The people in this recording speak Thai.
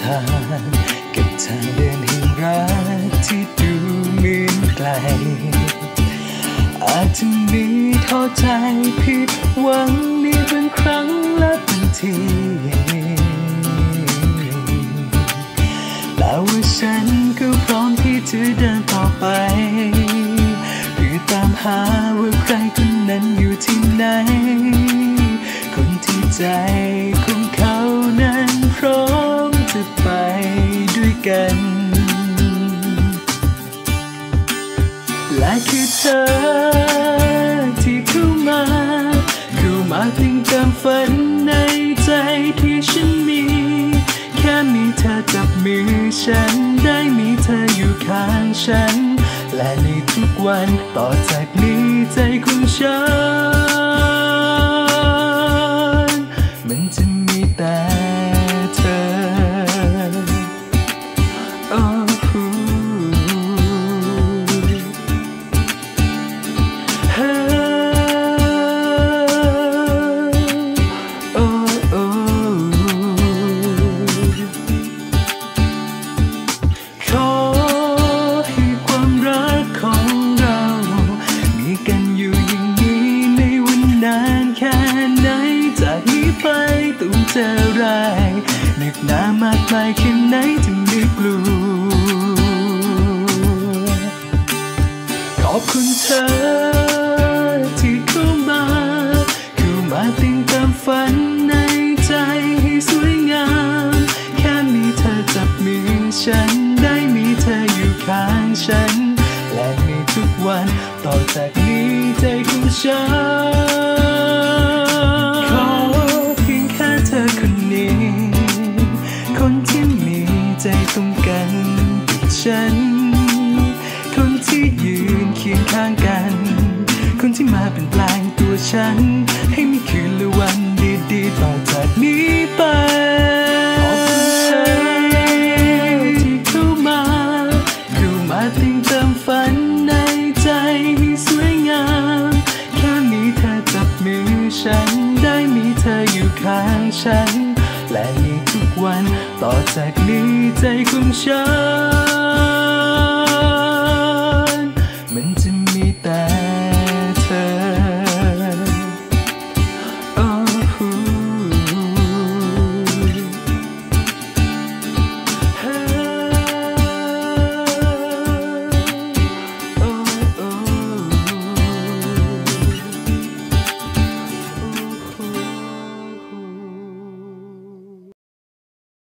ทางกับทางเดินแห่งรักที่ดูเหมือนไกล อาจจะมีท้อใจผิดหวังนี่เป็นครั้งและเป็นทีแต่ว่าฉันก็พร้อมที่จะเดินต่อไปหรือตามหาว่าใครคนนั้นอยู่ที่ไหน คนที่ใจ กัน และคือเธอที่เข้ามา เข้ามาติงเติมฝันในใจที่ฉันมี แค่มีเธอจับมือฉันได้มีเธออยู่ข้างฉัน และในทุกวันต่อจากนี้ใจของฉัน เจอไรหนักหนามากมายแค่ไหนจะไม่กลัวขอบคุณเธอที่เข้ามาเข้ามาติงติมฝันในใจให้สวยงาม แค่มีเธอจับมือฉันได้มีเธออยู่ข้างฉัน และในทุกวันต่อจากนี้ใจของฉัน ที่มีใจตรงกันกับฉัน คนที่ยืนเคียงข้างกัน คนที่มาเป็นแปลงตัวฉัน ให้มีคืนและวันดีๆต่อจากนี้ไปขอบคุณเธอที่เข้ามาเข้ามาติงเติมฝันในใจให้สวยงามแค่มีเธอจับมือฉันได้มีเธออยู่ข้างฉัน ต่อจากนี้ใจของฉัน